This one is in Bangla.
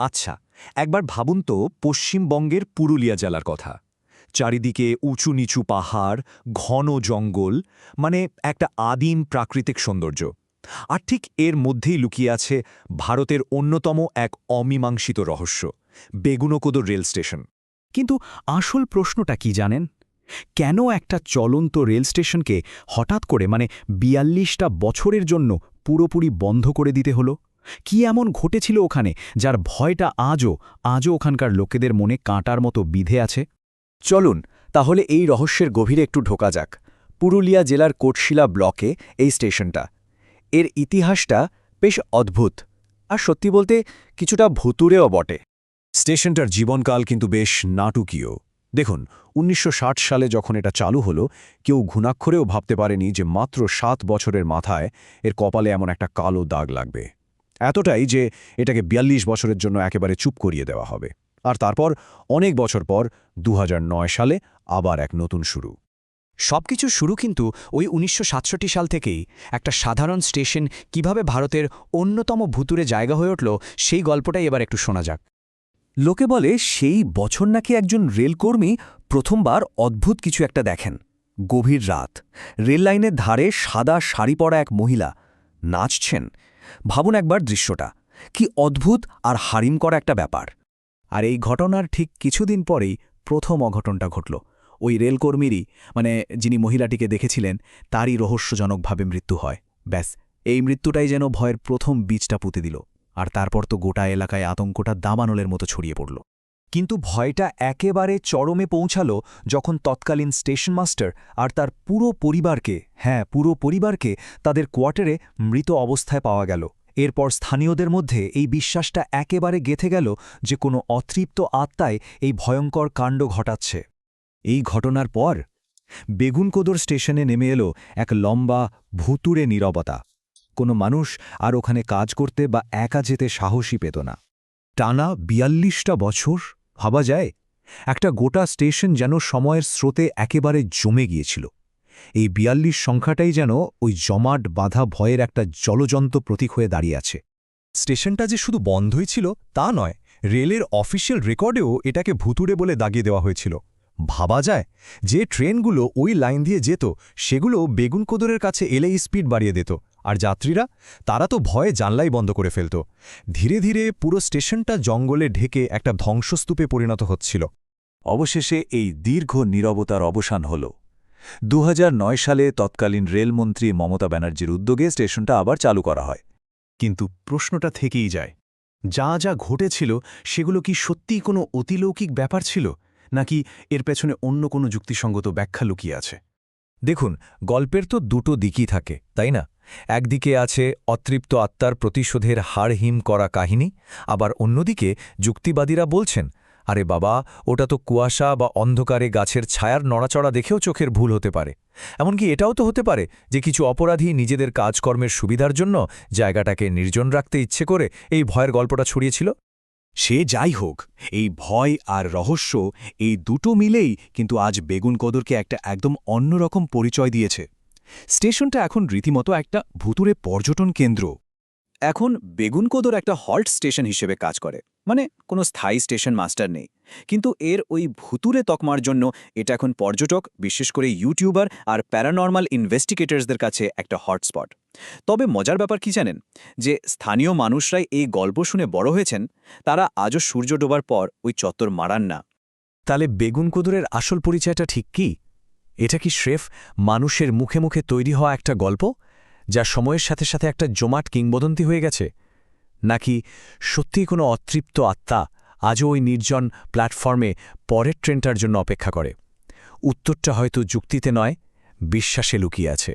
আচ্ছা একবার ভাবুন তো পশ্চিমবঙ্গের পুরুলিয়া জেলার কথা। চারিদিকে উঁচু নিচু পাহাড়, ঘন জঙ্গল মানে একটা আদিম প্রাকৃতিক সৌন্দর্য। আর ঠিক এর মধ্যেই লুকিয়ে আছে ভারতের অন্যতম এক অমীমাংসিত রহস্য বেগুনকোদর রেল স্টেশন। কিন্তু আসল প্রশ্নটা কি জানেন? কেন একটা চলন্ত রেল স্টেশনকে হঠাৎ করে মানে বিয়াল্লিশটা বছরের জন্য পুরোপুরি বন্ধ করে দিতে হলো? কি এমন ঘটেছিল ওখানে যার ভয়টা আজও আজও ওখানকার লোকেদের মনে কাঁটার মতো বিধে আছে? চলুন, তাহলে এই রহস্যের গভীরে একটু ঢোকা যাক। পুরুলিয়া জেলার কোটশিলা ব্লকে এই স্টেশনটা। এর ইতিহাসটা বেশ অদ্ভুত আর সত্যি বলতে কিছুটা ভুতুরেও বটে। স্টেশনটার জীবনকাল কিন্তু বেশ নাটকীয়। দেখুন, উনিশশো ষাট সালে যখন এটা চালু হলো, কেউ ঘুণাক্ষরেও ভাবতে পারেনি যে মাত্র সাত বছরের মাথায় এর কপালে এমন একটা কালো দাগ লাগবে। এতটাই যে এটাকে বিয়াল্লিশ বছরের জন্য একেবারে চুপ করিয়ে দেওয়া হবে। আর তারপর অনেক বছর পর দু হাজার নয় সালে আবার এক নতুন শুরু। সবকিছু শুরু কিন্তু ওই উনিশশো সাতষট্টি সাল থেকেই। একটা সাধারণ স্টেশন কীভাবে ভারতের অন্যতম ভুতুরে জায়গা হয়ে উঠল, সেই গল্পটাই এবার একটু শোনা যাক। লোকে বলে, সেই বছর নাকি একজন রেলকর্মী প্রথমবার অদ্ভুত কিছু একটা দেখেন। গভীর রাত। রেল লাইনের ধারে সাদা শাড়ি পরা এক মহিলা। নাচছেন। ভাবুন একবার দৃশ্যটা। কি অদ্ভুত আর হারিম করা একটা ব্যাপার। আর এই ঘটনার ঠিক কিছুদিন পরেই প্রথম অঘটনটা ঘটল। ওই রেলকর্মীরই মানে যিনি মহিলাটিকে দেখেছিলেন, তারই রহস্যজনকভাবে মৃত্যু হয়। ব্যাস, এই মৃত্যুটাই যেন ভয়ের প্রথম বীজটা পুঁতে দিল। আর তারপর তো গোটা এলাকায় আতঙ্কটা দামানলের মতো ছড়িয়ে পড়ল। কিন্তু ভয়টা একেবারে চরমে পৌঁছাল যখন তৎকালীন স্টেশন মাস্টার আর তার পুরো পরিবারকে হ্যাঁ পুরো পরিবারকে তাদের কোয়ার্টারে মৃত অবস্থায় পাওয়া গেল। এরপর স্থানীয়দের মধ্যে এই বিশ্বাসটা একেবারে গেথে গেল যে কোনো অতৃপ্ত আত্মায় এই ভয়ঙ্কর কাণ্ড ঘটাচ্ছে। এই ঘটনার পর বেগুনকোদর স্টেশনে নেমে এলো এক লম্বা ভুতুরে নীরবতা। কোনো মানুষ আর ওখানে কাজ করতে বা একা যেতে সাহসী পেত না। টানা বিয়াল্লিশটা বছর, ভাবা যায়, একটা গোটা স্টেশন যেন সময়ের স্রোতে একেবারে জমে গিয়েছিল। এই বিয়াল্লিশ সংখ্যাটাই যেন ওই জমাট বাধা ভয়ের একটা জলজন্ত প্রতীক হয়ে দাঁড়িয়ে আছে। স্টেশনটা যে শুধু বন্ধই ছিল তা নয়, রেলের অফিসিয়াল রেকর্ডেও এটাকে ভুতুড়ে বলে দাগিয়ে দেওয়া হয়েছিল। ভাবা যায় যে ট্রেনগুলো ওই লাইন দিয়ে যেত, সেগুলো বেগুনকোদরের কাছে এলেই স্পিড বাড়িয়ে দিত। আর যাত্রীরা, তারা তো ভয়ে জানলাই বন্ধ করে ফেলত। ধীরে ধীরে পুরো স্টেশনটা জঙ্গলে ঢেকে একটা ধ্বংসস্তূপে পরিণত হচ্ছিল। অবশেষে এই দীর্ঘ নীরবতার অবসান হল। দু হাজার নয় সালে তৎকালীন রেলমন্ত্রী মমতা ব্যানার্জির উদ্যোগে স্টেশনটা আবার চালু করা হয়। কিন্তু প্রশ্নটা থেকেই যায়, যা যা ঘটেছিল সেগুলো কি সত্যিই কোনো অতিলৌকিক ব্যাপার ছিল, নাকি এর পেছনে অন্য কোনো যুক্তিসঙ্গত ব্যাখ্যা লুকিয়ে আছে? দেখুন, গল্পের তো দুটো দিকই থাকে, তাই না? একদিকে আছে অতৃপ্ত আত্মার প্রতিশোধের হাড়হিম করা কাহিনী, আবার অন্যদিকে যুক্তিবাদীরা বলছেন, আরে বাবা, ওটা তো কুয়াশা বা অন্ধকারে গাছের ছায়ার নড়াচড়া দেখেও চোখের ভুল হতে পারে। এমনকি এটাও তো হতে পারে যে কিছু অপরাধী নিজেদের কাজকর্মের সুবিধার জন্য জায়গাটাকে নির্জন রাখতে ইচ্ছে করে এই ভয়ের গল্পটা ছড়িয়েছিল। সে যাই হোক, এই ভয় আর রহস্য এই দুটো মিলেই কিন্তু আজ বেগুন কদরকে একটা একদম অন্যরকম পরিচয় দিয়েছে। স্টেশনটা এখন রীতিমতো একটা ভুতুরে পর্যটন কেন্দ্র। এখন বেগুনকোদর একটা হল্ট স্টেশন হিসেবে কাজ করে। মানে কোনো স্থায়ী স্টেশন মাস্টার নেই। কিন্তু এর ওই ভুতুরে তকমার জন্য এটা এখন পর্যটক, বিশেষ করে ইউটিউবার আর প্যারানর্মাল ইনভেস্টিগেটরসদের কাছে একটা হটস্পট তবে মজার ব্যাপার কি জানেন? যে স্থানীয় মানুষরাই এই গল্প শুনে বড় হয়েছেন, তারা আজও সূর্য ডোবার পর ওই চত্বর মারান না। তাহলে বেগুনকোদরের আসল পরিচয়টা ঠিক কি? এটা কি স্রেফ মানুষের মুখে মুখে তৈরি হওয়া একটা গল্প, যা সময়ের সাথে সাথে একটা জোমাট কিংবদন্তি হয়ে গেছে? নাকি সত্যি কোনো অতৃপ্ত আত্মা আজও ওই নির্জন প্ল্যাটফর্মে পরের ট্রেনটার জন্য অপেক্ষা করে? উত্তরটা হয়তো যুক্তিতে নয়, বিশ্বাসে লুকিয়ে আছে।